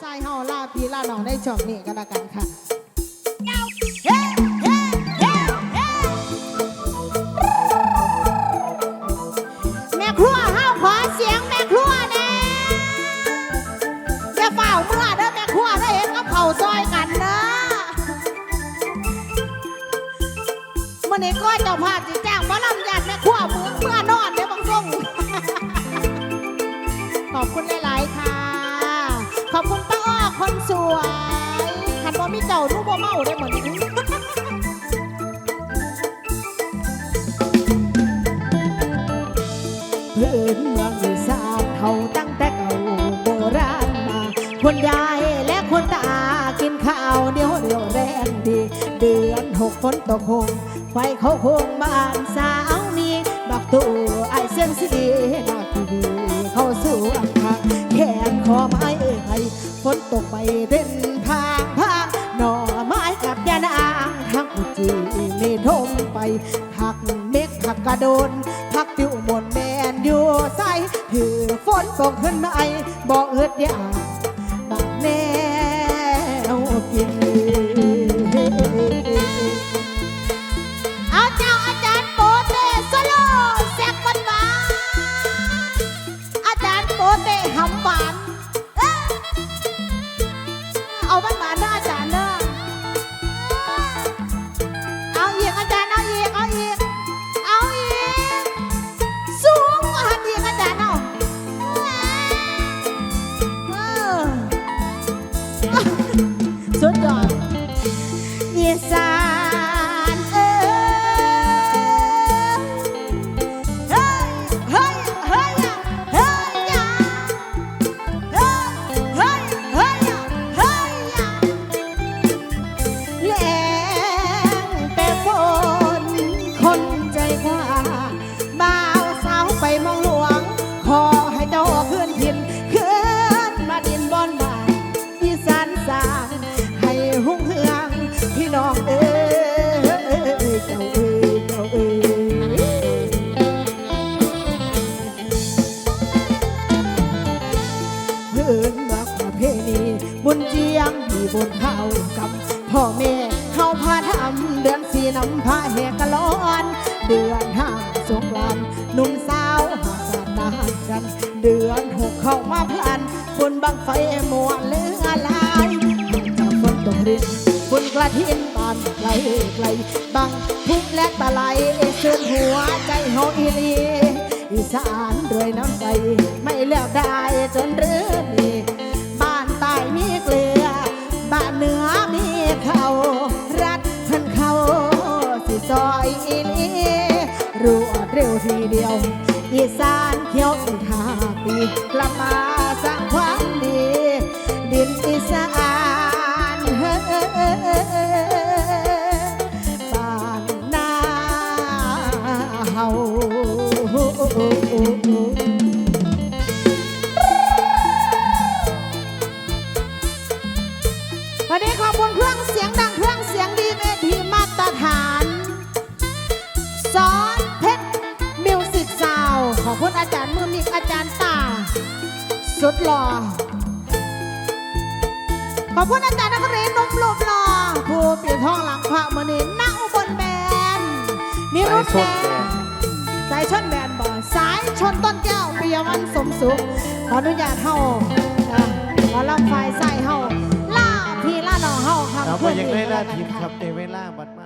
ไส้เฮาลาพี่ลาหนองได้ช่วงนี้กันละกันค่ะแม่ครัวเฮาขอเสียงแม่ครัวแน่อย่าเฝ้าเมื่อเด้อแม่ครัวได้เห็นกับเขาซอยกันเด้อมื่อนี้ก็เจ้าภาพสิจ้า วยขันบ่มีเจ้ารู้บ่เมาได้เหมือนกันเพื่อนเมืองอีสานเขาตั้งแต่เก่าโบราณมา คนยายและคนตากินข้าวเดียวเดียวแรงดี เดือนหกฝนตกคงไฟเขาคงบ้านสาวมีดอกตู่ไอเสียงสีดอกทีวีเขาสู่อังคาแขนคอไม้ไผ่ ฝนตกไปเต้นทางพางหน่อไม้กับยานางทั้งอุจีนี่ทมไปหักเม็กผักกระโดนพักติวมนแมนอยู่ใส่ถือฝนตกขึ้นมาไอบอกเอิดอยาบักแน cabeça พี่น้องเอ้ยเจ้าเอ้ยเจ้าเอ้ยเพื่นรักประเพณีบุญเจียงที่บนเขากับพ่อแม่เขาพาทำเดือนสี่นำพาแหกกะร้อนเดือนห้าสงกรานหนุ่มสาวหาสานานกัน เดือนหกเข้ามาพลันฝนบังไฟมัวเลือลายจากฝนตกริน ฝนกระทินตอนไกลไกลบังทุกและตะไลเชิญหัวใจเฮอีลีอีสานด้วยน้ำใจไม่เลือกได้จนเรือมีบ้านใต้มีเกลือ บ้านเหนือมีเขารัดพันเขาสิซอยอีลีรวดเร็วทีเดียวอีสาน สุดหล่อขอบคุณอาจารย์นักเรียนหนุ่มรูปหล่อผู้ปีทองหลังพระมณีณอุบลแบนนิรุตแบนสายชนแบนบ่สายชนต้นแก้วปิยวันสมสุข ขออนุญาตเฮาอะขอลำไฟใส่เฮาล่าพี่ล่าน้องเฮาครับเราก็ยังได้ล่าทีมครับในเวลาบัดมาไลย